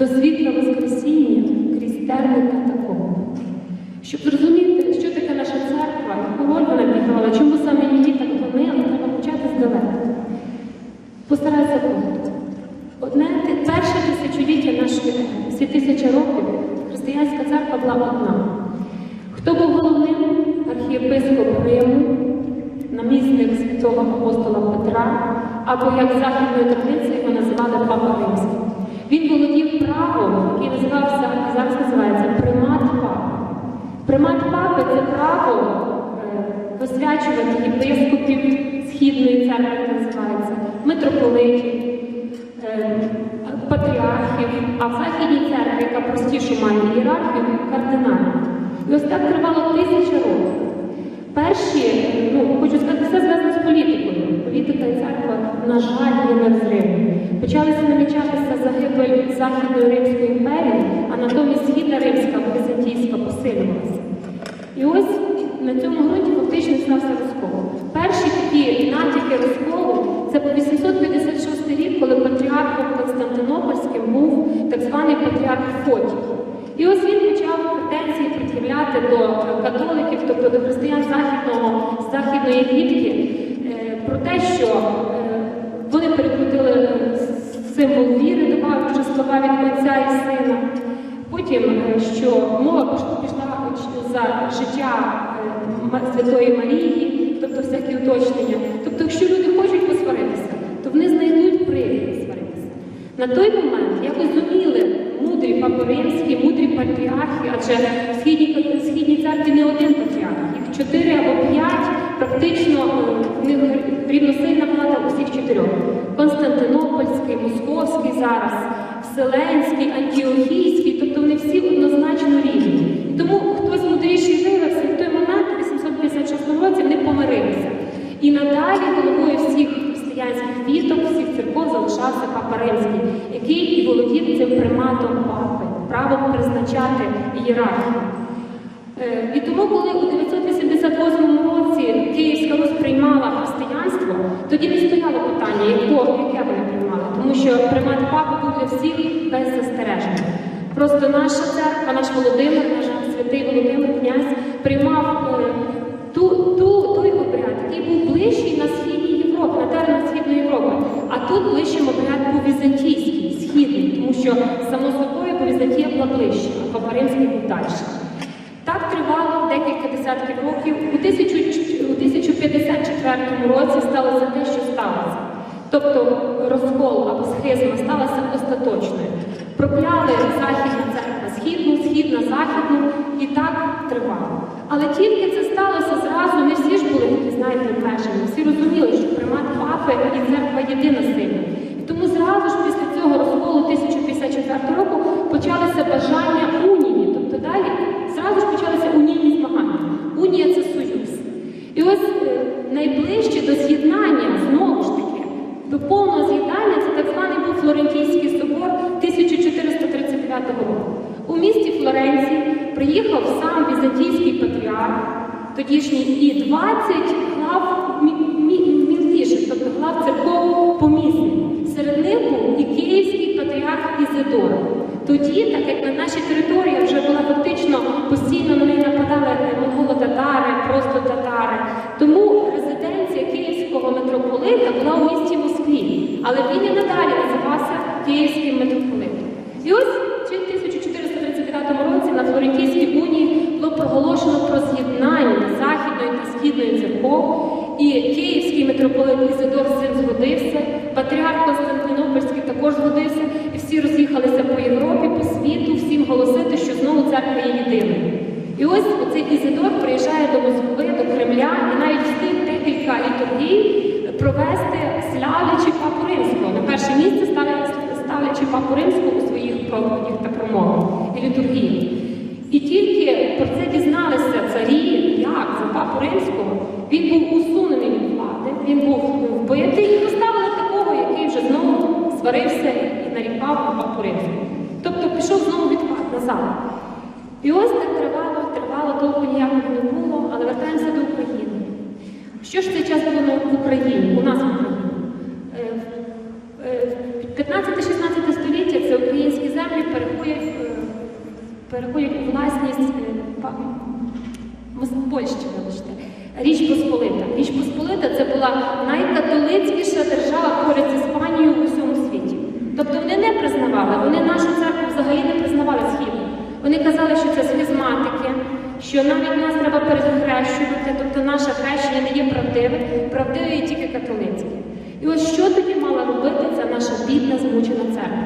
до світла Воскресіння крізь терни катакомби. Щоб зрозуміти, що таке наша церква, яку роль вона відіграла, чому саме її так гонили, треба почати здалека. Постарайся коротко. Одне перше тисячоліття нашої всі тисячі років, християнська церква була одна. Хто був головним? Архієпископ Риму, намісник святого апостола Петра, або як західною традицією його називали Папа Римський. Він володів правом, який називався, зараз називається примат папи. Примат папи це право е, посвячувати єпископів Східної церкви, як називається, митрополитів, е, патріархів, а в Західній церкві, яка простішу має ієрархію, кардиналів. І ось так тривало тисячі років. Перші, ну хочу сказати, все зв'язано з політикою. Політика і церква, на жаль, є нерозривною. Почалися намічатися загибель Західної Римської імперії, а натомість Східна Римська, Візантійська посилювалася. І ось на цьому ґрунті фактично стався розкол. Перші такі натяки розколу це по 856 рік, коли патріархом Константинопольським був так званий патріарх Фотій. І ось він почав до католиків, тобто до християн західного західної Єгипті, е, про те, що е, вони перекрутили е, символ віри, добавивши слова від Отця і Сина. Потім, що мова пішла за життя Святої Марії, тобто всякі уточнення. Тобто, якщо люди хочуть посваритися, то вони знайдуть привід посваритися. На той момент якось зуміли патріархи, адже в східній, в церкві не один патріарх, їх чотири або п'ять, практично е, в них рівносильна влада усіх чотирьох. Константинопольський, Московський зараз, Вселенський, Антіохійський, тобто вони всі однозначно рівні. Тому хтось мудріший виявився, і в той момент, у 856 році, вони помирилися. І надалі головою всіх християнських віток, всіх церков залишався Папа Римський, який і володів цим приматом папи, правом призначати ієрархію. Е, І тому, коли у 988 році Київська Русь приймала християнство, тоді не стояло питання, яке вони приймали, тому що примат папи був для всіх беззастережений. Просто наша церква, наш Володимир, наш святий Володимир князь приймав е, ту, ту, той обряд, який був ближчий на східній Європі, на теренах Східної Європи. А тут ближчим обряд був візантійський, східний, тому що само собою бо Візантія була ближче, а Папа Римський був далі. Так тривало декілька десятків років. У 1054 році сталося те, що сталося. Тобто розкол або схизма сталася остаточною. Прокляли Західна церква східну, східна західну, і так тривало. Але тільки це сталося зразу, не всі ж були такі, знаєте, обмежені. Всі розуміли, що примат папи і церква єдина сильна. Тому зразу ж після цього розколу 1054 року почалося бажання унії. Тобто далі зразу ж почалися унійні змагання. Унія це союз. І ось е, найближче до з'єднання, знову ж таки, до повного з'єднання це так званий був Флорентійський собор 1439 року. У місті Флоренції приїхав сам візантійський патріарх, тодішній і 20 глав мі- мі- тобто глав церков помісних. Серед них був і київський патріарх Ізидор. Тоді, так як на нашій території вже була фактично постійно на неї нападали монголо-татари, просто татари. Тому резиденція київського митрополита була у місті Москві, але він і надалі називався Київським митрополитом. І ось в 1439 році на Флорентійській унії було проголошено про з'єднання Західної та Східної церков, і Київський митрополит Ізидор з цим згодився, патріарх Константинопольський також згодився, і всі роз'їхалися по Європі, по світу, всім голосити, що знову церква є єдиною. І ось оцей Ізидор приїжджає до Москви, до Кремля і навіть встиг декілька літургій провести славлячи папу римського. На перше місце ставлячи папу римського у своїх проповідях та промовах і літургіях. І тільки про це дізналися царі, як за папу римського, він був усунений від влади, він був вбитий і поставили такого, який вже знову сварився і нарікав на папу римського. Тобто пішов знову відпад назад. І ось так тривало, тривало, довго ніякого не було, але вертаємося до України. Що ж цей час було на- в Україні, у нас в Україні? Е, е, 15-16 століття це українські землі переходять у власність е, па- Мос- Польщі, вибачте. Річ Посполита. Річ Посполита це найкатолицькіша держава поряд з Іспанією у всьому світі. Тобто вони не признавали, вони нашу церкву взагалі не признавали східну. Вони казали, що це схизматики, що навіть нас треба перехрещувати, тобто наше хрещення не є правдиве, правдиве є тільки католицьке. І ось що тоді мала робити ця наша бідна, змучена церква?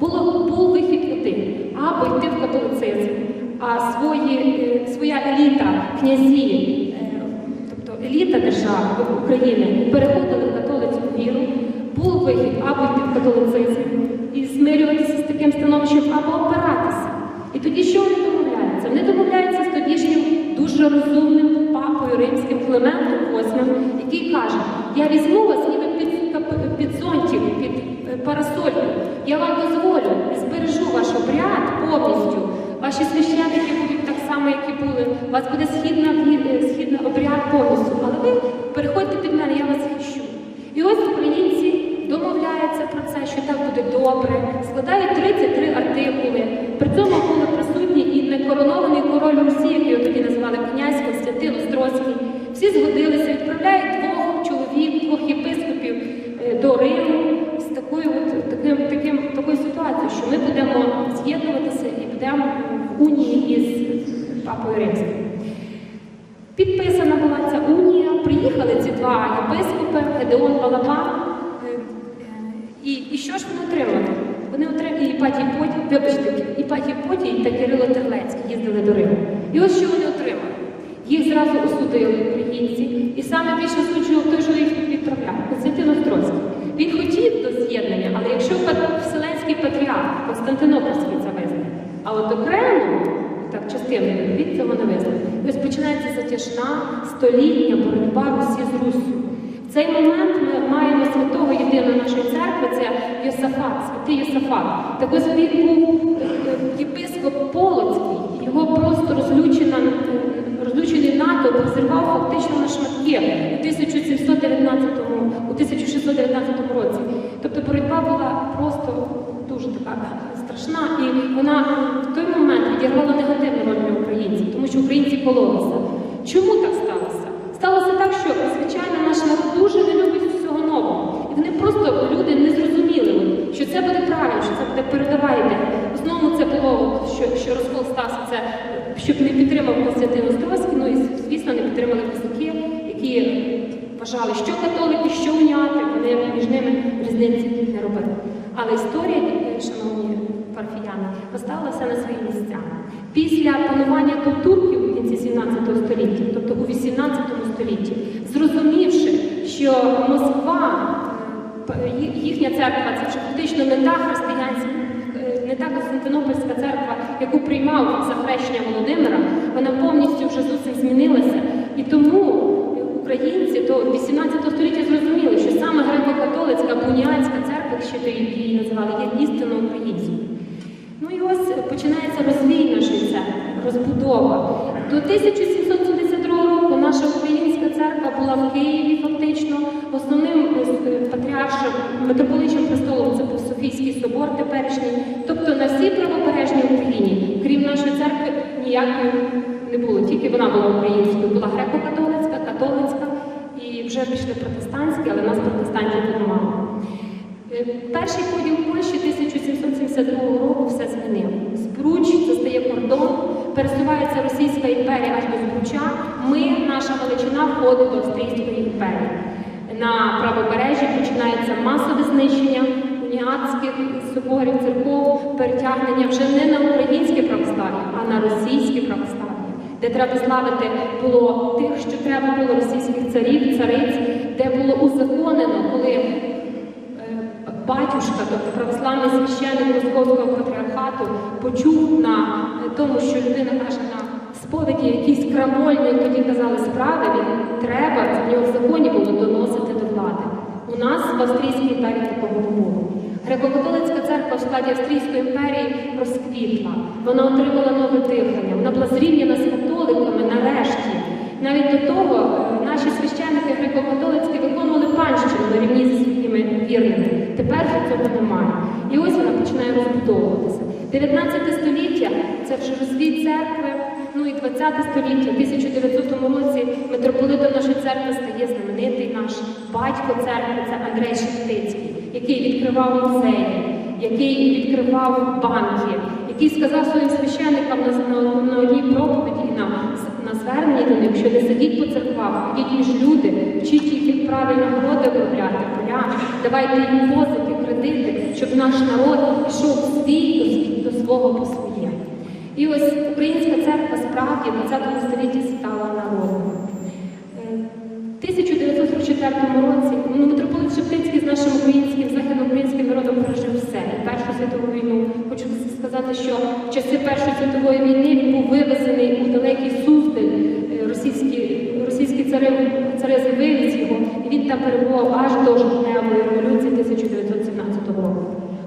Було, був вихід один або йти в католицизм, а свої, е, своя еліта, князі, держави України переходили в католицьку віру, був вихід або йти в католицизм і змирюватися з таким становищем, або опиратися. І тоді що вони домовляються? Вони домовляються з тодішнім дуже розумним папою римським Клементом VIII, який каже: Я візьму вас ніби під, під зонтик, під е, парасольку. Я вам дозволю, збережу ваш обряд повністю. Ваші священники будуть так само, як і були. У вас буде східна, ві- е, східна обряд повністю. Але ви переходьте під мене, я вас захищу. І ось українці домовляються про це, що так буде добре, складають 33 артикули. При цьому були присутні і некоронований король Русі, який його тоді називали князь Константин Острозький. Всі згодилися, відправляють двох чоловік, двох єпископів е, до Риму з такою, от, таким, таким, такою ситуацією, що ми будемо з'єднуватися і будемо в унії із папою римським. Підписана була ця унія, приїхали ці два єпископи, Гедеон Балабан. Е, е, І, і що ж вони отримали? Вони отримали Іпатій Потій, вибачте, Іпатій Потій та Кирило Терлецький їздили до Риму. І ось що вони отримали. Їх зразу осудили українці, і саме більше суджував той, що їх відправляв, Константин Острозький. Він хотів до з'єднання, але якщо Вселенський патріарх Константинопольський це визнає, а от окремо так частиною від цього не визнає. І ось починається затяжна столітня боротьба Русі з Руссю. В цей момент ми маємо святого єдиного нашої церкви, це Йосафат, святий Йосафат. Так ось він був е, е, єпископ Полоцький, його просто розлючена, розлючений натовп розірвав фактично на шматки у 1719, у 1619 році. Тобто боротьба була просто дуже така страшна, і вона в той момент відіграла негативну роль для українців, тому що українці кололися. Чому так сталося? Сталося так, що звичайно наш народ дуже не любить всього нового. І вони просто люди не зрозуміли, що це буде правильно, що це буде передова ідея. Основному це було, що, що розкол стався, це щоб не підтримав Константин Острозький, ну і звісно не підтримали козаки, які вважали, що католики, що уняти, вони між ними різниці не робили. Але історія, шановні парафіяни, поставила все на свої місця. Після панування турків кінці 17 століття, тобто у 18 столітті, зрозумівши, що Москва, е, їхня церква, це вже фактично не та християнська, е, не та Константинопольська церква, яку приймав за хрещення Володимира, вона повністю вже зовсім змінилася. І тому українці до 18 століття зрозуміли, що саме греко-католицька буніанська церква, ще її називали, є істинно українською. Ну і ось починається розвій розбудова. До 1772 року наша українська церква була в Києві фактично. Основним е, патріаршим престолом це був Софійський собор теперішній. Тобто на всій правобережній Україні, крім нашої церкви, ніякої не було. Тільки вона була українською. Була греко-католицька, католицька і вже пішли протестантські, але нас протестантів мало. Е, Перший поділ Польщі 1772 року все змінив. Збруч, це стає кордон, пересувається Імперія аж до Збруча. Ми, наша Галичина, входить до Австрійської імперії. На правобережжі починається масове знищення уніатських соборів, церков, перетягнення вже не на українське православ'я, а на російське православ'я, де треба славити було тих, що треба було російських царів, цариць, де було узаконено, коли е, батюшка, тобто православний священник Московського патріархату, почув на е, тому, що людина каже на сповіді якісь крамольні, як тоді казали, справи, він треба, в нього в законі було доносити до влади. У нас в Австрійській імперії такого не було. Греко-католицька церква в складі Австрійської імперії розквітла. Вона отримала нове дихання. Вона була зрівняна з католиками нарешті. Навіть до того е, наші священники греко-католицькі виконували панщину на рівні зі своїми вірними. Тепер вже цього немає. І ось вона починає розбудовуватися. 19 століття це вже розвій церкви. 20 століття, в 1900 році митрополитом нашої церкви стає знаменитий наш батько церкви, це Андрей Шептицький, який відкривав музеї, який відкривав банки, який сказав своїм священникам на, одній проповіді на, на зверненні до них, що не сидіть по церквах, ідіть між люди, вчіть їх як правильно городи обробляти, поля, давайте їм позики, кредити, щоб наш народ пішов свій до, свого по своє. І ось українська церква справді в 20 столітті стала народом. В 1944 році ну, митрополит Шептицький з нашим українським західноукраїнським народом пережив все. І Першу світову війну. Хочу сказати, що в часи Першої світової війни він був вивезений у далекий Суздаль. Е, Російські, російські цари, цари вивіз його, і він там перебував аж до жовтневої революції 1917 року.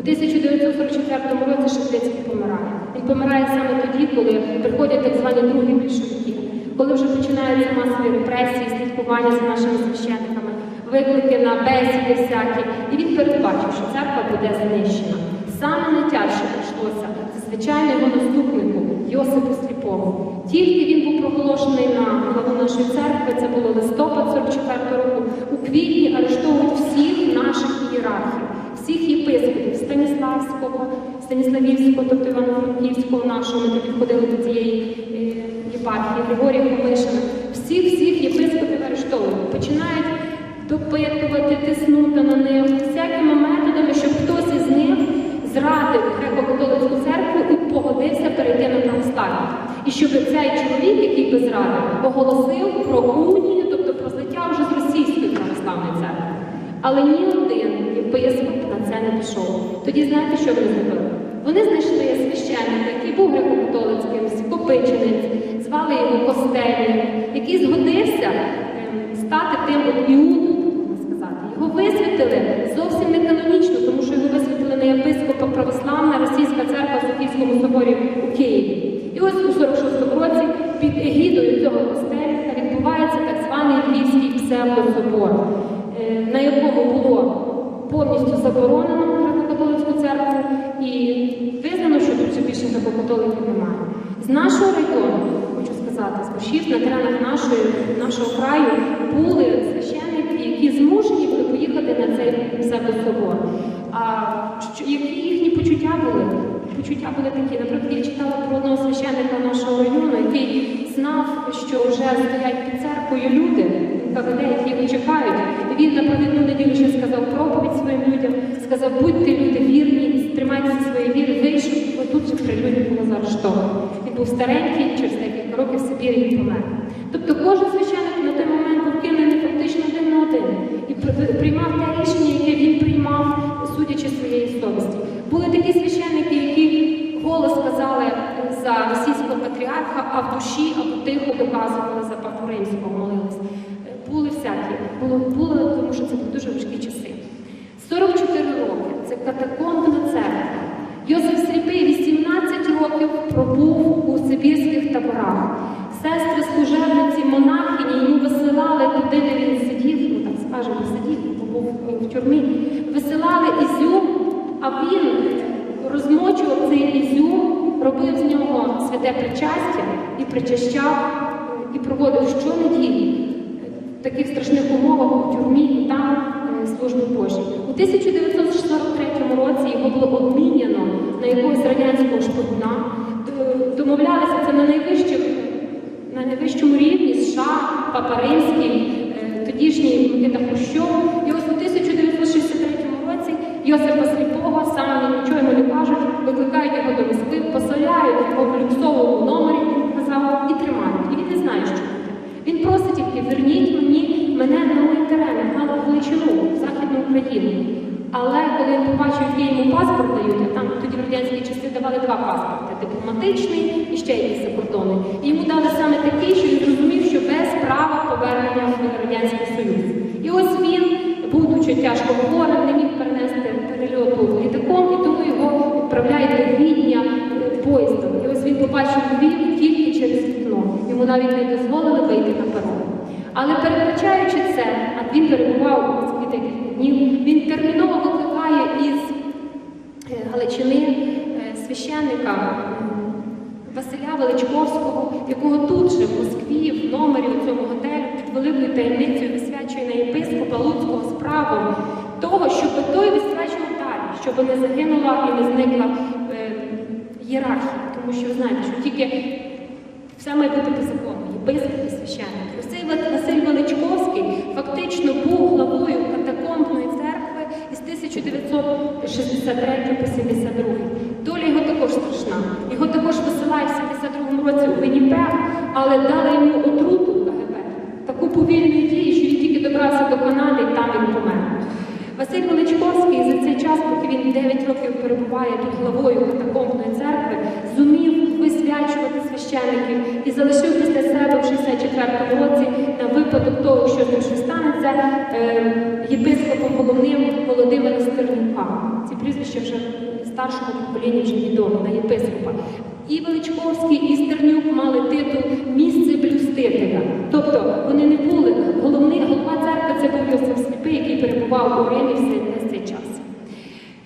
У 1944 році Шептицький помирає. Він помирає саме тоді, коли приходять так звані другі більшовики, коли вже починаються масові репресії, слідкування за нашими священниками, виклики на бесіди всякі. І він передбачив, що церква буде знищена. Саме найтяжче прийшлося звичайно його наступнику Йосипу Сліпову. Тільки він був проголошений на главу нашої церкви, це було листопад 44 року. У квітні арештовують всіх наших ієрархів, всіх єпископів Станіславського, Станіславівського, тобто Івано-Франківського нашого, ми тоді входили до цієї е, єпархії, Григорія Комишина. Всіх всіх єпископів арештовують. Починають допитувати, тиснути на них всякими методами, щоб хтось із них зрадив греко-католицьку церкву і погодився перейти на православ'я. І щоб цей чоловік, який би зрадив, оголосив про унію, тобто про злиття вже з російської православної церкви. Але ні один єпископ на це не пішов. Тоді знаєте, що вони зробили? Вони знайшли священника, який був греко-католицьким, скопиченець, звали його Костелі, який згодився ем, стати тим от можна сказати. Його висвітили зовсім не канонічно, тому що його висвітили на єпископа православна російська церква в Софійському соборі у Києві. І ось у 46-му році під егідою цього костельника відбувається так званий Львівський псевдособор, е, на якому було повністю заборонено греко-католицьку церкву і визнано, що тут вже більше греко-католиків немає. З нашого району, хочу сказати, з Бушів на теренах нашої, нашого краю були священники, які змушені були поїхати на цей псевдособор. А які їхні почуття були? Почуття були такі. Наприклад, я читала про одного священника нашого району, який знав, що вже стоять під церквою люди, які чекають. І він на провідну неділю ще сказав проповідь своїм людям, сказав, будьте люди вірні, тримайтеся своєї віри, вийшов, отут же при людях було заарештовано. Він був старенький, через декілька років в Сибірі він помер. Тобто кожен священник на той момент був кинений фактично один на один і при- приймав те рішення, яке він приймав, судячи своєї совісті. Були такі священники, які голос сказали за російського патріарха, а в душі або тихо доказували за папу римського, молились. Е, Були всякі, було, було, тому що це були дуже важкі часи. 44 роки це катакомбна церква. Йосиф Сліпий 18 пробув у сибірських таборах. Сестри служебниці, монахині йому висилали туди, де він сидів, ну так скажемо, сидів, бо був в тюрмі, висилали ізюм, а він розмочував цей ізюм, робив з нього святе причастя і причащав, і проводив щонеділі в таких страшних умовах у тюрмі і там е, служби Божі. У 1943 році його було обміняно на якогось радянського шпигуна. Домовлялися це на найвищих на найвищому рівні США, Папа Римський, е, тодішній Микита Хрущов. І ось у 1963 році Йосипа Сліпого, саме нічого йому не кажуть, викликають його до Москви, поселяють його в люксовому номері, казав, і тримають. І він не знає, що робити. Він просить тільки верніть мені мене на мої терени, на Галичину, в Західну Україну. Але коли він побачив, який йому паспорт дають, а там тоді в радянські часи давали два паспорти дипломатичний і ще якийсь закордонний. І йому дали саме такий, що він зрозумів, що без права повернення в Радянський Союз. І ось він, будучи тяжко хворим, не міг перенести перельоту літаком, і тому його відправляють до Відня е, поїздом. І ось він побачив Львів тільки через вікно. Йому навіть не дозволили вийти на перон. Але передбачаючи це, а він перебував у Москві декілька днів, він терміново викликає із е, Галичини е, священника Величковського, якого тут же в Москві, в номері у цьому готелю, під великою таємницею висвячує на єпископа Луцького з правом того, щоб той висвячував далі, щоб не загинула і не зникла е, ієрархія. Тому що знаєте, що тільки все має бути по закону, єпископ і священник. Цей Василь Величковський фактично був главою катакомбної церкви із 1963 по 72. Доля його також страшна. Його також висилають в 72 році у Вінніпег, але дали йому отруту КГБ. Таку повільну дію, що він тільки добрався до Канади і там він помер. Василь Величковський за цей час, поки він 9 років перебуває тут главою катакомбної церкви, зумів висвячувати священиків і залишив після себе в 64-му році на випадок того, що з ним щось станеться, е, єпископом головним Володимира Стернюка. Ці прізвища вже старшому поколінню вже відомі на єпископа. І Величковський, і Стернюк мали титул місце блюстителя. Тобто вони не були головний голова церкви, це був Йосиф Сліпий, який перебував у Римі весь цей час.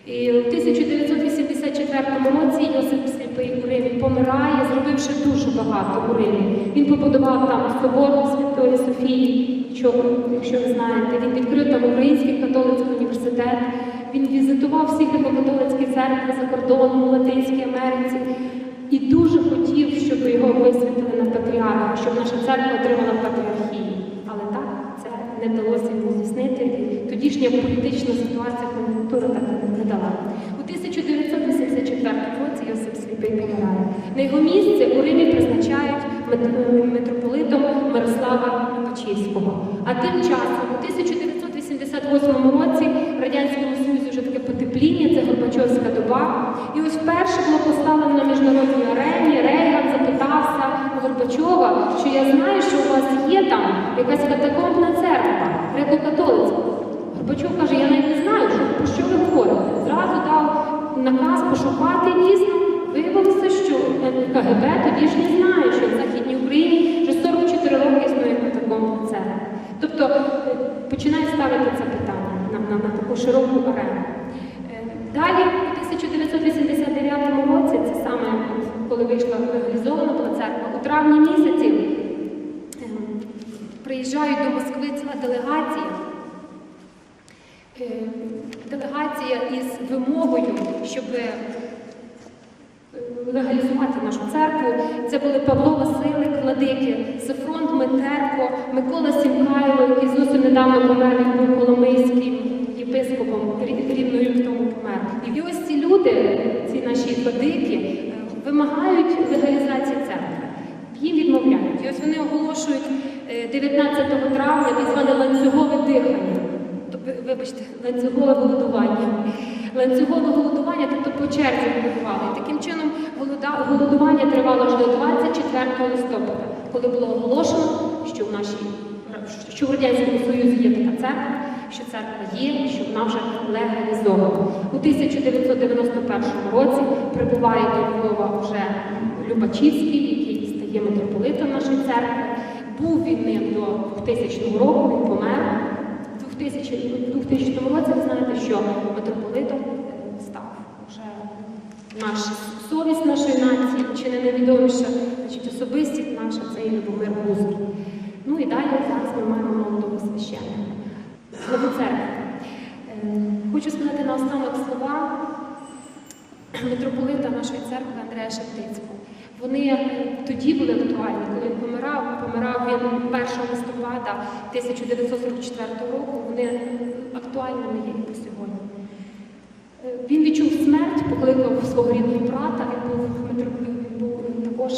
І в 1984 році Йосип Сліпий у Римі помирає, зробивши дуже багато у Римі. Він побудував там собор Святої Софії, що, якщо ви знаєте, він відкрив там Український католицький університет. Він візитував всі греко-католицькі церкви за кордоном у Латинській Америці і дуже хотів, щоб його висвятили на патріарха, щоб наша церква отримала патріархію. Але так це не вдалося йому здійснити. Тодішня політична ситуація, кон'юнктура так не дала. У 1984 році Йосип Сліпий помирає. На його місце у Римі призначають митрополитом Мирослава Лукачівського. А тим часом, у 1988 році в Радянському Союзі вже таке потепління, це доба. І ось вперше було поставлено на міжнародній арені. Рейган запитався у Горбачова, що я знаю, що у вас є там якась катакомбна церква, греко-католицька. Горбачов каже, я навіть не знаю, про що ви говорите. Зразу дав наказ пошукати дійсно. Виявилося, що КГБ тоді ж не знає, що в Західній Україні вже 44 роки існує катакомбна церква. Тобто е, починає ставити це питання на, на, на таку широку арену. Далі, у 1989 році, це саме коли вийшла легалізована була церква, у травні місяці е, приїжджають до Москви ціла делегація. Е, Делегація із вимогою, щоб е, легалізувати нашу церкву. Це були Павло Василик, Владики, Сефрон Дмитерко, Микола Сімкайло, який зовсім недавно помер, був Коломийським єпископом, рі- рівно тому помер. І ось ці люди, ці наші владики, е, вимагають легалізації церкви. Їм відмовляють. І ось вони оголошують е, 19 травня так зване ланцюгове дихання. Вибачте, ланцюгове голодування. Ланцюгове голодування, тобто по черзі голодували. Таким чином голодування тривало аж до 24 листопада, коли було оголошено, що в нашій що в Радянському Союзі є така церква, що церква є, що вона вже легалізована. У 1991 році прибуває до Львова вже Любачівський, який стає митрополитом нашої церкви. Був він ним до 2000 року, він помер. У 2000, 2000 році ви знаєте, що митрополитом став вже наш совість нашої нації, чи не найвідоміша значить, особистість наша це і Любомир Гузар. Ну і далі зараз ми маємо молодого священника. Главу церкви. Е, Хочу сказати наостанок слова митрополита нашої церкви Андрея Шептицького. Вони тоді були актуальні, коли він помирав. Помирав він 1 листопада 1944 року. Вони актуальними є і по сьогодні. Е, Він відчув смерть, покликав свого рідного брата. Він був митрополит, був також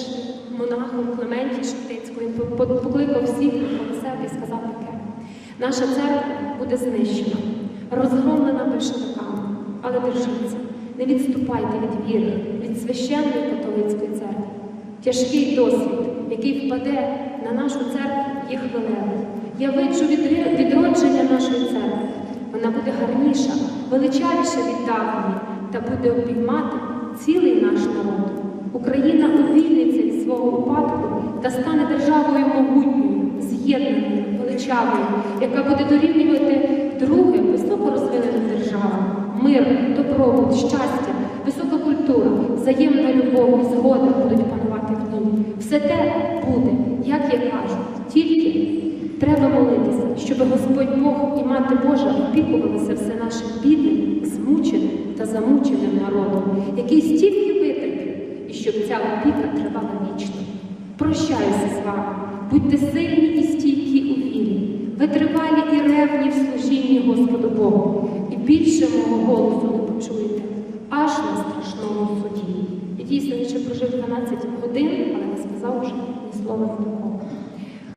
монахом Клементії Шептицького. Він по- по- покликав всіх навколо себе і сказав таке: наша церква буде знищена, розгромлена большевиками, але держіться, не відступайте від віри, від священної католицької церкви. Тяжкий досвід, який впаде на нашу церкву, є хвилею. Я виджу відродження нашої церкви. Вона буде гарніша, величавіша від давньої та буде обіймати цілий наш народ. Україна увільниться від свого упадку та стане державою могутньою, з'єднаною, величавою, яка буде дорівнювати другим високорозвиненим державам. Мир, добробут, щастя, висока культура, взаємна любов. і згода будуть панувати в ній. Все те буде, як я кажу, тільки треба молитися, щоб Господь Бог і Мати Божа опікувалися все нашим бідним, змученим та замученим народом, який стільки витерпів, і щоб ця опіка тривала вічно. Прощаюся з вами, будьте сильні і Господу Богу, і більше мого голосу не почуєте, аж на страшному суді. І дійсно ще прожив 12 годин, але не сказав уже ні слова ні такого.